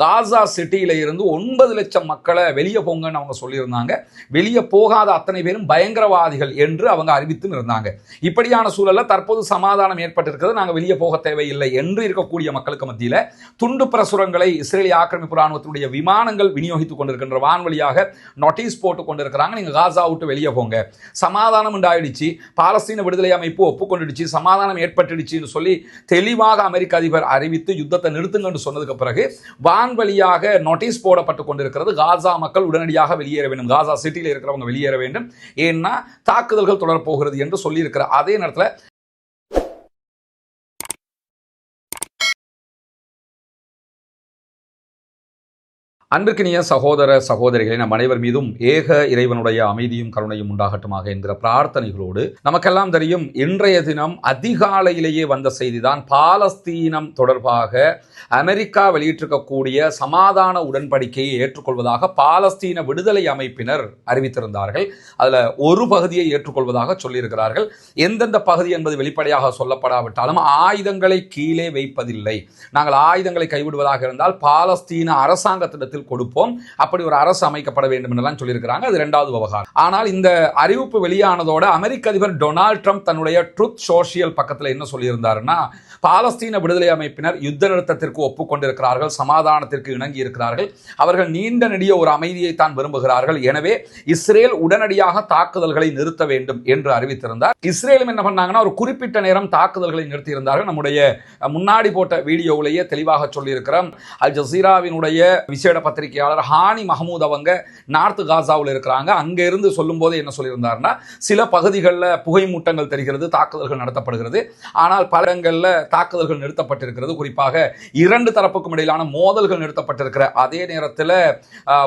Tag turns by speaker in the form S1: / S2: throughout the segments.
S1: காசா சிட்டியில இருந்து ஒன்பது லட்சம் மக்களை வெளியே போங்கன்னு அவங்க சொல்லியிருந்தாங்க. வெளியே போகாத அத்தனை பேரும் பயங்கரவாதிகள் என்று அவங்க அறிவித்தும் இருந்தாங்க. இப்படியான சூழல்ல தற்போது சமாதானம் ஏற்பட்டிருக்கிறது. நாங்கள் வெளியே போக தேவையில்லை என்று இருக்கக்கூடிய மக்களுக்கு மத்தியில் துண்டு பிரசுரங்களை இஸ்ரேலிய ஆக்கிரமிப்பு ராணுவத்தினுடைய விமானங்கள் விநியோகித்துக் கொண்டிருக்கின்ற வான்வழியாக நோட்டீஸ் போட்டு கொண்டிருக்கிறாங்க. நீங்க காசா விட்டு வெளியே போங்க. சமாதானம் உண்டாயிடுச்சு. பாலஸ்தீன விடுதலை அமைப்பு ஒப்புக்கொண்டுடுச்சு. சமாதானம் ஏற்பட்டுடுச்சுன்னு சொல்லி தெளிவாக அமெரிக்க அதிபர் அறிவித்து யுத்தத்தை நிறுத்துங்கன்னு சொன்னதுக்கு பிறகு வான்வழியாக நோட்டீஸ் போடப்பட்டு கொண்டிருக்கிறது. காசா மக்கள் உடனடியாக வெளியேற வேண்டும். காசா சிட்டியில் இருக்கிறவங்க வெளியேற வேண்டும். ஏன்னா தாக்குதல்கள் தொடரப்போகிறது என்று சொல்லியிருக்கிற அதே நேரத்தில் அன்பிற்கினிய சகோதர சகோதரிகளை நம் அனைவர் மீதும் ஏக இறைவனுடைய அமைதியும் கருணையும் உண்டாகட்டுமாக என்கிற பிரார்த்தனைகளோடு நமக்கெல்லாம் தெரியும் இன்றைய தினம் அதிகாலையிலேயே வந்த செய்திதான் பாலஸ்தீனம் தொடர்பாக அமெரிக்கா வெளியிட்டிருக்கக்கூடிய சமாதான உடன்படிக்கையை ஏற்றுக்கொள்வதாக பாலஸ்தீன விடுதலை அமைப்பினர் அறிவித்திருந்தார்கள். அதில் ஒரு பகுதியை ஏற்றுக்கொள்வதாக சொல்லியிருக்கிறார்கள். எந்தெந்த பகுதி என்பது வெளிப்படையாக சொல்லப்படாவிட்டாலும் ஆயுதங்களை கீழே வைப்பதில்லை. நாங்கள் ஆயுதங்களை கைவிடுவதாக இருந்தால் பாலஸ்தீன அரசாங்கத்திடத்தில் கொடுப்போம். அப்படி ஒரு அரசு அமைக்கப்பட வேண்டும் என்றெல்லாம் சொல்லியிருக்கிறாங்க. அது ரெண்டாவது விவகாரம் ஆனால் இந்த அறிவிப்பு வெளியானதோட அமெரிக்க அதிபர் டொனால்ட் ட்ரம்ப் தன்னுடைய ட்ருத் சோஷியல் பக்கத்தில் என்ன சொல்லியிருந்தாருன்னா பாலஸ்தீன விடுதலை அமைப்பினர் யுத்த நிறுத்தத்திற்கு ஒப்புக்கொண்டிருக்கிறார்கள் சமாதானத்திற்கு இணங்கி இருக்கிறார்கள் அவர்கள் நீண்ட நெடிய ஒரு அமைதியை தான் விரும்புகிறார்கள். எனவே இஸ்ரேல் உடனடியாக தாக்குதல்களை நிறுத்த வேண்டும் என்று அறிவித்திருந்தார். இஸ்ரேலும் என்ன பண்ணாங்கன்னா ஒரு குறிப்பிட்ட நேரம் தாக்குதல்களை நிறுத்தியிருந்தார்கள். நம்முடைய முன்னாடி போட்ட வீடியோவிலேயே தெளிவாக சொல்லியிருக்கிறோம். அல் ஜசீராவினுடைய விசேட பத்திரிகையாளர் ஹானி மஹமூத் அவங்க நார்த் காசாவில் இருக்கிறாங்க. அங்கே இருந்து சொல்லும்போது என்ன சொல்லியிருந்தாருன்னா சில பகுதிகளில் புகை மூட்டங்கள் தெரிகிறது தாக்குதல்கள் நடத்தப்படுகிறது. ஆனால் பல இடங்களில் தாக்குதல்கள் நிறுத்தப்பட்டிருக்கிறது. குறிப்பாக இரண்டு தரப்புக்கும் இடையிலான மோதல்கள் நிறுத்தப்பட்டிருக்கிற அதே நேரத்தில்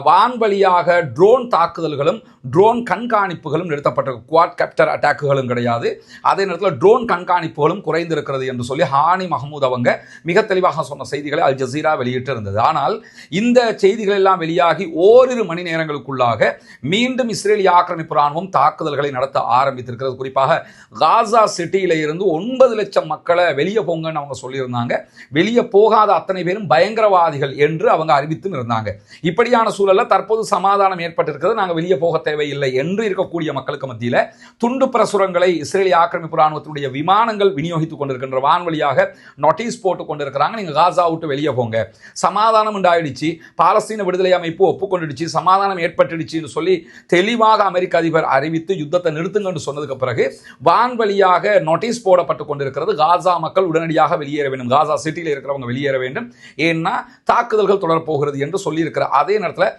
S1: வான்வழியாக ட்ரோன் தாக்குதல்களும் ட்ரோன் கண்காணிப்புகளும் நிறுத்தப்பட்டிருக்கு. குவாட் கேப்டர் அட்டாக்குகளும் கிடையாது. அதே நேரத்தில் ட்ரோன் கண்காணிப்புகளும் குறைந்திருக்கிறது என்று சொல்லி ஹானி மஹமூத் அவங்க மிக தெளிவாக சொன்ன செய்திகளை அல் ஜசீரா வெளியிட்டிருந்தது. ஆனால் இந்த செய்திகள் எல்லாம் வெளியாகி ஓரிரு மணி நேரங்களுக்குள்ளாக மீண்டும் இஸ்ரேலிய ஆக்கிரமிப்பு ராணுவம் தாக்குதல்களை நடத்த ஆரம்பித்திருக்கிறது. குறிப்பாக காசா சிட்டியில இருந்து ஒன்பது லட்சம் மக்களை வெளியே போக போங்கன்னு அவங்க சொல்லியிருந்தாங்க. வெளியே போகாத அத்தனை பேரும் பயங்கரவாதிகள் என்று அவங்க அறிவித்தும் இருந்தாங்க. இப்படியான சூழலில் தற்போது சமாதானம் ஏற்பட்டிருக்கிறது. நாங்கள் வெளியே போக தேவையில்லை என்று இருக்கக்கூடிய மக்களுக்கு மத்தியில் துண்டு பிரசுரங்களை இஸ்ரேலிய ஆக்கிரமிப்பு ராணுவத்தினுடைய விமானங்கள் விநியோகித்துக் கொண்டிருக்கின்ற வான்வழியாக நோட்டீஸ் போட்டு கொண்டிருக்கிறாங்க. நீங்க காசா விட்டு வெளியே போங்க. சமாதானம் உண்டாயிடுச்சு. பாலஸ்தீன விடுதலை அமைப்பு ஒப்புக்கொண்டுடுச்சு. சமாதானம் ஏற்பட்டுடுச்சுன்னு சொல்லி தெளிவாக அமெரிக்க அதிபர் அறிவித்து யுத்தத்தை நிறுத்துங்கன்னு சொன்னதுக்கு பிறகு வான்வழியாக நோட்டீஸ் போடப்பட்டு கொண்டிருக்கிறது. காசா மக்கள் உடனே உடனடியாக வெளியேற வேண்டும். காசா சிட்டியில் இருக்கிறவங்க வெளியேற வேண்டும். ஏன்னா தாக்குதல்கள் தொடரப்போகிறது என்று சொல்லியிருக்கிற அதே நேரத்தில்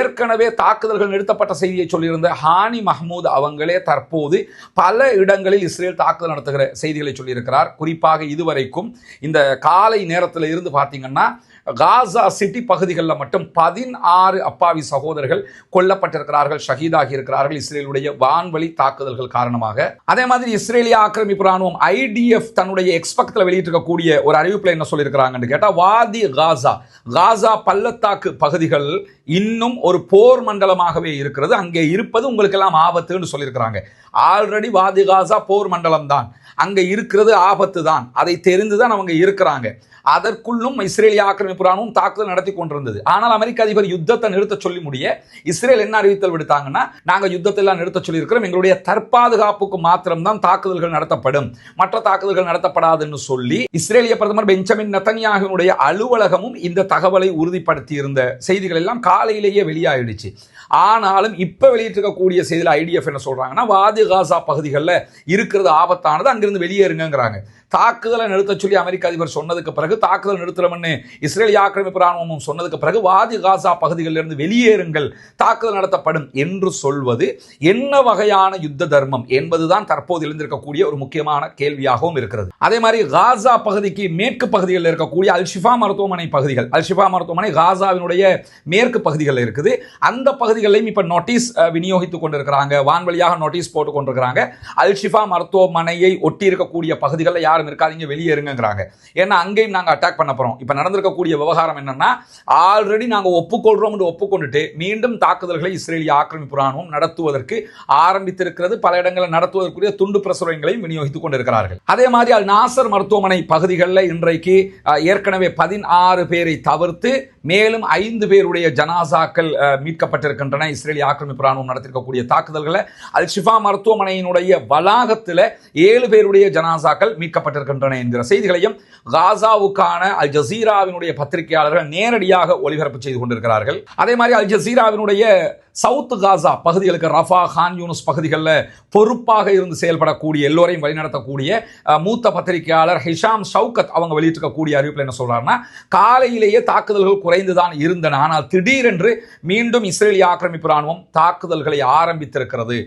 S1: ஏற்கனவே தாக்குதல்கள் நிறுத்தப்பட்ட செய்தியை சொல்லியிருந்த ஹானி மஹமூத் அவங்களே தற்போது பல இடங்களில் இஸ்ரேல் தாக்குதல் நடத்துகிற செய்திகளை சொல்லியிருக்கிறார். குறிப்பாக இதுவரைக்கும் இந்த காலை நேரத்தில் இருந்து பார்த்தீங்கன்னா காசா சிட்டி பகுதிகளில் மட்டும் பதினாறு அப்பாவி சகோதரர்கள் கொல்லப்பட்டிருக்கிறார்கள் ஷஹீதாகி இருக்கிறார்கள். இஸ்ரேலுடைய வான்வழி தாக்குதல்கள் காரணமாக. அதே மாதிரி இஸ்ரேலிய ஆக்கிரமிப்பு ராணுவம் ஐடிஎஃப் தன்னுடைய எக்ஸ்பெக்ட்ல வெளியிட்டிருக்கக்கூடிய ஒரு அறிவிப்பில் என்ன சொல்லியிருக்கிறாங்கன்னு கேட்டால் வாதி காசா. காசா பள்ளத்தாக்கு பகுதிகள் இன்னும் ஒரு போர் மண்டலமாகவே இருக்கிறது. அங்கே இருப்பது உங்களுக்கெல்லாம் ஆபத்துன்னு சொல்லியிருக்கிறாங்க. ஆல்ரெடி வாதி காசா போர் மண்டலம் தான் அங்கே இருக்கிறது ஆபத்து தான் அதை தெரிந்து தான் அவங்க இருக்கிறாங்க. அதற்குள்ளும் இஸ்ரேலிய ஆக்கிரமிப்பு ராணுவம் தாக்குதல் நடத்தி கொண்டிருந்தது. ஆனால் அமெரிக்க அதிபர் யுத்தத்தை நிறுத்த சொல்லி முடிய இஸ்ரேல் என்ன அறிவித்தல் விடுத்தாங்கன்னா நாங்கள் யுத்தத்தை எல்லாம் நிறுத்த சொல்லியிருக்கிறோம். எங்களுடைய தற்பாதுகாப்புக்கு மாத்திரம்தான் தாக்குதல்கள் நடத்தப்படும். மற்ற தாக்குதல்கள் நடத்தப்படாதுன்னு சொல்லி இஸ்ரேலிய பிரதமர் பெஞ்சமின் நெத்தன்யாகுனுடைய அலுவலகமும் இந்த தகவலை உறுதிப்படுத்தி இருந்த செய்திகள் எல்லாம் காலையிலேயே வெளியாயிடுச்சு. ஆனாலும் இப்போ வெளியிட்டிருக்கக்கூடிய செய்தியில் ஐடிஎஃப் என்ன சொல்றாங்கன்னா வாதி காசா பகுதிகளில் இருக்கிறது ஆபத்தானது. அங்கிருந்து வெளியேறுங்கிறாங்க தாக்குதலை நிறுத்த சொல்லி அமெரிக்க அதிபர் சொன்னதுக்கு பிறகு தாக்குதல் நிறுத்துறோம்னு இஸ்ரேலிய ஆக்கிரமிப்பு ராணுவமும் சொன்னதுக்கு பிறகு வாதி காசா பகுதிகளிலிருந்து வெளியேறுங்கள் தாக்குதல் நடத்தப்படும் என்று சொல்வது என்ன வகையான யுத்த தர்மம் என்பதுதான் தற்போது எழுந்திருக்கக்கூடிய ஒரு முக்கியமான கேள்வியாகவும் இருக்கிறது. அதே மாதிரி காசா பகுதிக்கு மேற்கு பகுதிகளில் இருக்கக்கூடிய அல்ஷிஃபா மருத்துவமனை பகுதிகள் அல்ஷிஃபா மருத்துவமனை காசாவினுடைய மேற்கு பகுதிகளில் இருக்குது. அந்த பகுதிகளையும் இப்போ நோட்டீஸ் விநியோகித்துக் கொண்டிருக்கிறாங்க. வான்வழியாக நோட்டீஸ் போட்டு கொண்டிருக்கிறாங்க. அல்ஷிஃபா மருத்துவமனையை ஒட்டி இருக்கக்கூடிய பகுதிகளில் யார் யாரும் இருக்காதீங்க வெளியேறுங்கிறாங்க ஏன்னா அங்கேயும் நாங்கள் அட்டாக் பண்ண போகிறோம் இப்போ நடந்திருக்கக்கூடிய விவகாரம் என்னன்னா ஆல்ரெடி நாங்கள் ஒப்புக்கொள்கிறோம் என்று ஒப்புக்கொண்டுட்டு மீண்டும் தாக்குதல்களை இஸ்ரேலிய ஆக்கிரமிப்பு ராணுவம் நடத்துவதற்கு ஆரம்பித்திருக்கிறது. பல இடங்களில் நடத்துவதற்குரிய துண்டு பிரசுரங்களையும் விநியோகித்துக் கொண்டிருக்கிறார்கள். அதே மாதிரி அல் நாசர் மருத்துவமனை பகுதிகளில் இன்றைக்கு ஏற்கனவே பதினாறு பேரை தவிர்த்து மேலும் ஐந்து பேருடைய ஜனாசாக்கள் மீட்கப்பட்டிருக்கின்றன. இஸ்ரேலிய ஆக்கிரமிப்பு ராணுவம் நடத்திருக்கக்கூடிய தாக்குதல்களை. அல் ஷிஃபா மருத்துவமனையினுடைய வளாகத்தில் ஏழு பேருடைய ஜனாசாக்கள் மீட்கப்பட்டிருக்கின்றன என்கிற செய்திகளையும் காசாவுக்கான அல் ஜசீராவினுடைய பத்திரிகையாளர்கள் நேரடியாக ஒளிபரப்பு செய்து கொண்டிருக்கிறார்கள். அதே மாதிரி அல் ஜசீராவினுடைய சவுத் காசா பகுதிகளுக்கு ரஃபா கான் யூனுஸ் பகுதிகளில் பொறுப்பாக இருந்து செயல்படக்கூடிய எல்லோரையும் வழிநடத்தக்கூடிய மூத்த பத்திரிகையாளர் ஹிஷாம் ஷவுகத் அவங்க வெளியிட்டிருக்கக்கூடிய அறிவிப்பில் என்ன சொல்றாருன்னா காலையிலேயே தாக்குதல்கள் குறைந்துதான் இருந்தன. ஆனால் திடீரென்று மீண்டும் இஸ்ரேலிய ஆக்கிரமிப்பு ராணுவம் தாக்குதல்களை ஆரம்பித்திருக்கிறது.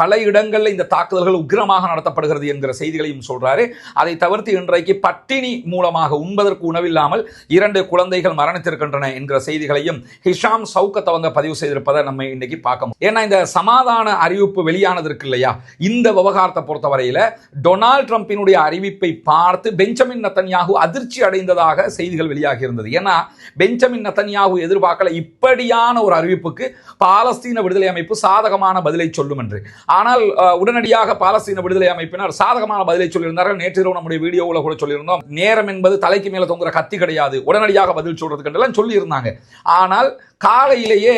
S1: பல இடங்களில் இந்த தாக்குதல்கள் உக்கிரமாக நடத்தப்படுகிறது என்கிற செய்திகளையும் சொல்றாரு. அதை தவிர்த்து இன்றைக்கு பட்டினி மூலமாக உண்பதற்கு உணவில்லாமல் இரண்டு குழந்தைகள் மரணித்திருக்கின்றன என்கிற செய்திகளையும் ஹிஷாம் சவுக்கத் அவங்க பதிவு செய்திருப்பதை நம்ம இன்னைக்கு பார்க்க முடியும். ஏன்னா இந்த சமாதான அறிவிப்பு வெளியானது இருக்கு இல்லையா? இந்த விவகாரத்தை பொறுத்தவரையில் டொனால்ட் ட்ரம்பினுடைய அறிவிப்பை பார்த்து பெஞ்சமின் நத்தன்யாகு அதிர்ச்சி அடைந்ததாக செய்திகள் வெளியாகி இருந்தது. ஏன்னா பெஞ்சமின் நத்தன்யாகு எதிர்பார்க்கல இப்படியான ஒரு அறிவிப்புக்கு பாலஸ்தீன விடுதலை அமைப்பு சாதகமான பதிலை சொல்லும் என்று. ஆனால் உடனடியாக பாலஸ்தீன விடுதலை அமைப்பினர் சாதகமான பதிலை சொல்லியிருந்தார்கள். நேற்று இரவு நம்முடைய வீடியோவில் கூட சொல்லியிருந்தோம் நேரம் என்பது தலைக்கு மேலே தொங்குற கத்தி கிடையாது. உடனடியாக பதில் சொல்றதுக்கு எல்லாம் சொல்லியிருந்தாங்க. ஆனால் காலையிலேயே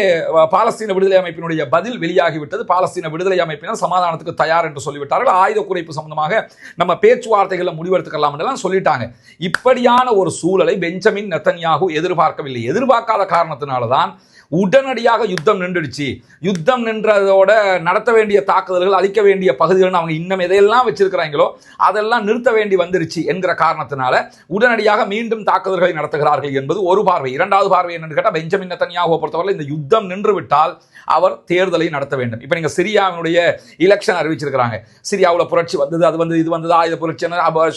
S1: பாலஸ்தீன விடுதலை அமைப்பினுடைய பதில் வெளியாகிவிட்டது. பாலஸ்தீன விடுதலை அமைப்பினர் சமாதானத்துக்கு தயார் என்று சொல்லிவிட்டார்கள். ஆயுத குறைப்பு சம்பந்தமாக நம்ம பேச்சுவார்த்தைகளை முடிவெடுத்துக்கலாம் என்றெல்லாம் சொல்லிட்டாங்க. இப்படியான ஒரு சூழலை பெஞ்சமின் நெத்தன்யாகு எதிர்பார்க்கவில்லை. எதிர்பார்க்காத காரணத்தினால தான் உடனடியாக யுத்தம் நின்றுடுச்சு. யுத்தம் நின்றதோட நடத்த வேண்டிய தாக்குதல்கள் அழிக்க வேண்டிய பகுதிகள் அவங்க இன்னும் எதையெல்லாம் வச்சிருக்கிறாங்களோ அதெல்லாம் நிறுத்த வேண்டி வந்துருச்சு என்கிற காரணத்தினால உடனடியாக மீண்டும் தாக்குதல்களை நடத்துகிறார்கள் என்பது ஒரு பார்வை. இரண்டாவது பார்வை என்னன்னு கேட்டால் பெஞ்சமின் நெத்தன்யாகுவை பொறுத்தவரை இந்த யுத்தம் நின்று விட்டால் அவர் தேர்தலை நடத்த வேண்டும். இப்போ நீங்க சிரியாவினுடைய இலெக்ஷன் அறிவிச்சிருக்கிறாங்க. சிரியாவில் புரட்சி வந்தது அது வந்து இது வந்தது ஆயுத புரட்சி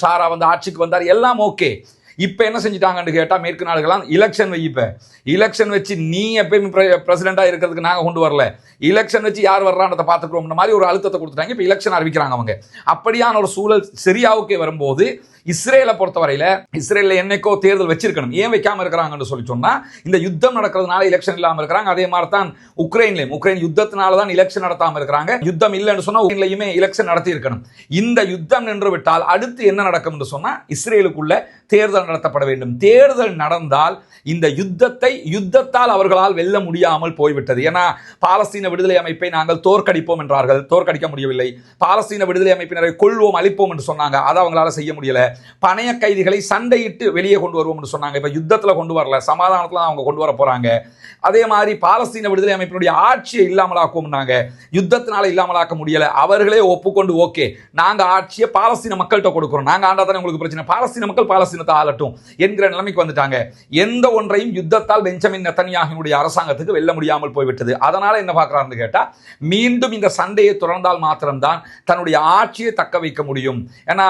S1: ஷாரா வந்து ஆட்சிக்கு வந்தார் எல்லாம் ஓகே. இப்போ என்ன செஞ்சிட்டாங்கன்னு கேட்டால் மேற்கு நாடுகளாம் இலெக்ஷன் வை இப்போ. வச்சு நீ எப்பயும் பிரசிடென்ட்டாக இருக்கிறதுக்கு நாங்கள் கொண்டு வரல. இலெக்ஷன் வச்சு யார் வர்றான்றதை பார்த்துக்கிறோம்ன்ற மாதிரி ஒரு அழுத்தத்தை கொடுத்துட்டாங்க. இப்போ இலெக்ஷன் அறிவிக்கிறாங்க அவங்க. அப்படியான ஒரு சூழல் சரியாவுக்கே வரும்போது இஸ்ரேலை பொறுத்தவரையில் இஸ்ரேலில் என்னைக்கோ தேர்தல் வச்சிருக்கணும். ஏன் வைக்காமல் இருக்கிறாங்கன்னு சொல்லி சொன்னால் இந்த யுத்தம் நடக்கிறதுனால எலெக்ஷன் இல்லாமல் இருக்கிறாங்க. அதே மாதிரி தான் உக்ரைன்லையும். உக்ரைன் யுத்தத்தினால தான் எலெக்ஷன் நடத்தாமல் இருக்கிறாங்க. யுத்தம் இல்லைன்னு சொன்னால் உக்ரைன்லையுமே எலெக்ஷன் நடத்தி இருக்கணும் இந்த யுத்தம் நின்று விட்டால் அடுத்து என்ன நடக்கும் என்று இஸ்ரேலுக்குள்ள தேர்தல் நடத்தப்பட வேண்டும். தேர்தல் நடந்தால் இந்த யுத்தத்தை யுத்தத்தால் அவர்களால் வெல்ல முடியாமல் போய்விட்டது. ஏன்னா பாலஸ்தீன விடுதலை அமைப்பை நாங்கள் தோற்கடிப்போம் என்றார்கள். தோற்கடிக்க முடியவில்லை. பாலஸ்தீன விடுதலை அமைப்பினரை கொள்வோம் அளிப்போம் என்று சொன்னாங்க. அதை அவங்களால செய்ய முடியலை. பணைய கைதிகளை சண்டையிட்டு வெளியே கொண்டு வருவோம்னு சொன்னாங்க. இப்போ யுத்தத்தில் கொண்டு வரல சமாதானத்தில் அவங்க கொண்டு வர போகிறாங்க அதே மாதிரி பாலஸ்தீன விடுதலை அமைப்பினுடைய ஆட்சியை இல்லாமலாக்குவோம்னாங்க. யுத்தத்தினால இல்லாமலாக்க முடியலை. அவர்களே ஒப்புக்கொண்டு ஓகே நாங்கள் ஆட்சியை பாலஸ்தீன மக்கள்கிட்ட கொடுக்குறோம். நாங்கள் ஆண்டா தானே உங்களுக்கு பிரச்சனை. பாலஸ்தீன மக்கள் பாலஸ்தீனத்தை ஆளட்டும் என்கிற நிலைமைக்கு வந்துட்டாங்க. எந்த ஒன்றையும் யுத்தத்தால் பெஞ்சமின் நெத்தனியாகினுடைய அரசாங்கத்துக்கு வெல்ல முடியாமல் போய்விட்டது. அதனால் என்ன பார்க்குறாருன்னு கேட்டால் மீண்டும் இந்த சண்டையை தொடர்ந்தால் மாத்திரம்தான் தன்னுடைய ஆட்சியை தக்க வைக்க முடியும். ஏன்னா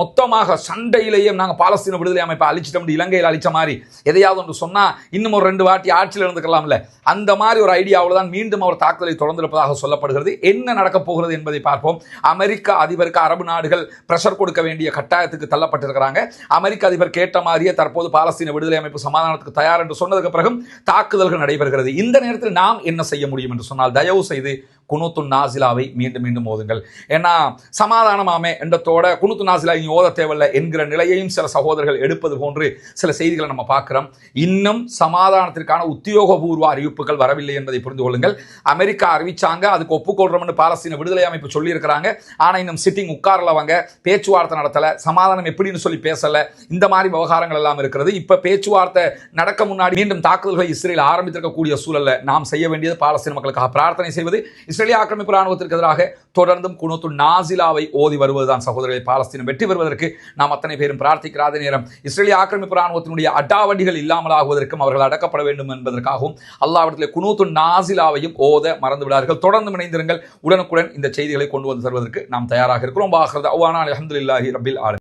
S1: மொத்தமாக சண்டையிலேயே நாங்கள் பாலஸ்தீன விடுதலை அமைப்பை அழிச்சிட்டோம் இலங்கையில் அழிச்ச மாதிரி. எதையாவது ஒன்று சொன்னால் இன்னும் ஒரு ரெண்டு வாட்டி ஆட்சியில் இருந்துக்கலாம்ல. அந்த மாதிரி ஒரு ஐடியாவில் தான் மீண்டும் அவர் தாக்குதலை தொடர்ந்திருப்பதாக சொல்லப்படுகிறது. என்ன நடக்கப் போகிறது என்பதை பார்ப்போம். அமெரிக்க அதிபருக்கு அரபு நாடுகள் பிரஷர் கொடுக்க வேண்டிய கட்டாயத்துக்கு தள்ளப்பட்டிருக்கிறாங்க. அமெரிக்க அதிபர் கேட்ட மாதிரியே தற்போது பாலஸ்தீன விடுதலை அமைப்பு சமாதானத்துக்கு தயார் என்று சொன்னதுக்கு பிறகும் தாக்குதல்கள் நடைபெறுகிறது. இந்த நேரத்தில் நாம் என்ன செய்ய முடியும் என்று சொன்னால் தயவு செய்து குனுத்து நாசிலாவை மீண்டும் மீண்டும் ஓதுங்கள். ஏன்னா சமாதானமாமே என்றத்தோட குனுத்து நாசிலா இனி ஓத தேவையில்லை என்கிற நிலையையும் சில சகோதரர்கள் எடுப்பது போன்று சில செய்திகளை நம்ம பார்க்குறோம். இன்னும் சமாதானத்திற்கான உத்தியோகபூர்வ அறிவிப்புகள் வரவில்லை என்பதை புரிந்து கொள்ளுங்கள். அமெரிக்கா அறிவிச்சாங்க அதுக்கு ஒப்புக்கொள்றோம்னு பாலஸ்தீன விடுதலை அமைப்பு சொல்லியிருக்கிறாங்க. ஆனால் இன்னும் சிட்டிங் உட்காரலவங்க பேச்சுவார்த்தை நடத்தலை சமாதானம் எப்படின்னு சொல்லி பேசலை. இந்த மாதிரி விவகாரங்கள் எல்லாம் இருக்கிறது. இப்போ பேச்சுவார்த்தை நடக்க முன்னாடி மீண்டும் தாக்குதல்களை இஸ்ரேல் ஆரம்பித்திருக்கக்கூடிய சூழலில் நாம் செய்ய வேண்டியது பாலஸ்தீன மக்களுக்காக பிரார்த்தனை செய்வது இஸ்ரேலிய ஆக்கிரமிப்பு ராணுவத்திற்கு எதிராக தொடர்ந்தும் குணத்து நாசிலாவை ஓதி வருவதுதான் சகோதரர்களை பாலஸ்தீனம் வெற்றி பெறுவதற்கு நாம் அத்தனை பேரும் பிரார்த்திக்கிறாத நேரம். இஸ்ரேலிய ஆக்கிரமிப்பு ராணுவத்தினுடைய அடாவடிகள் இல்லாமலாகுவதற்கும் அவர்கள் அடக்கப்பட வேண்டும் என்பதற்காகவும் அல்லாவிடத்திலே குணூத்து நாசிலாவையும் ஓத மறந்து விடார்கள் தொடர்ந்து இணைந்திருங்கள். உடனுக்குடன் இந்த செய்திகளை கொண்டு வந்து தருவதற்கு நாம் தயாராக இருக்கிறோம். வாஹர் அவானா ரபில் ஆலம்